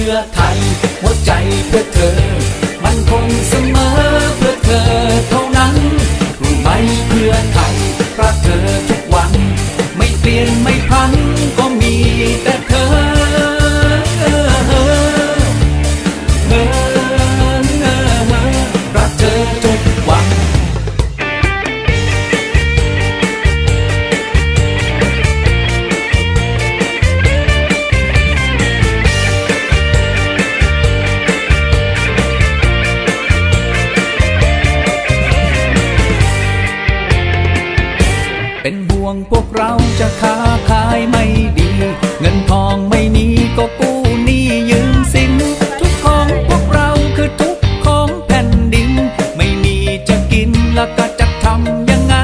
พื่อไทย หัวใจเพื่อเธอ มันคงเสมอเพื่อเธอเท่านั้นรู้ไหมเพื่อไทยรักเธอทุกวัน ไม่เปลี่ยนไม่พันก็มีแต่เธอ วงพวกเราจะค้าขายไม่ดี เงินทองไม่มีก็กู้หนี้ยืมสิน ทุกของพวกเราคือทุกของแผ่นดิน ไม่มีจะกินแล้วก็จะทำยังไง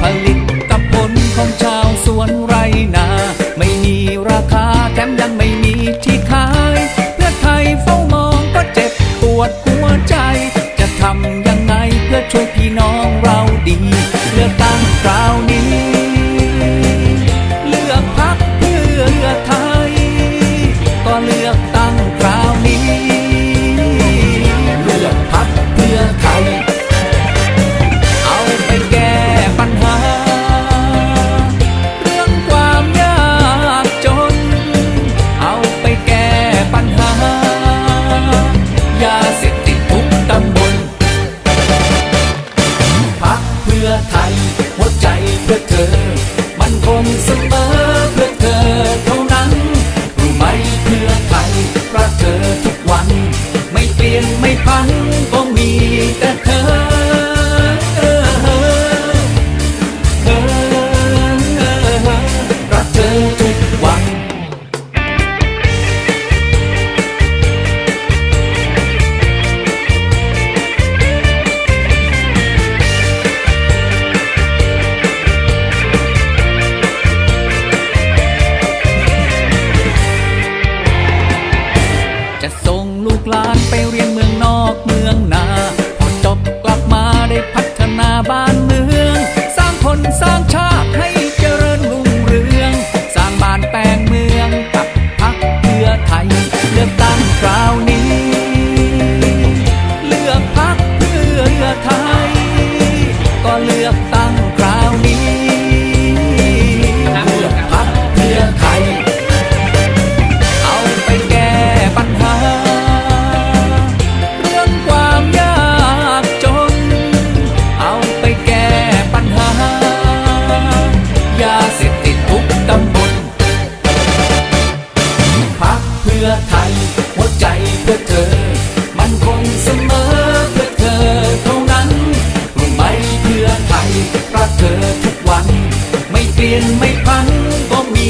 ผลิตกับผลของชาวสวนไรนา ไม่มีราคาแถมยังไม่มีที่ขาย เพื่อไทยเฝ้ามองก็เจ็บปวดหัวใจจะทำ ช่วยพี่น้องเราดี เลือกตั้งคราวนี้ ยงไม่พัน ไปเรียนเมือง ลี่ยนไม่พันก็มี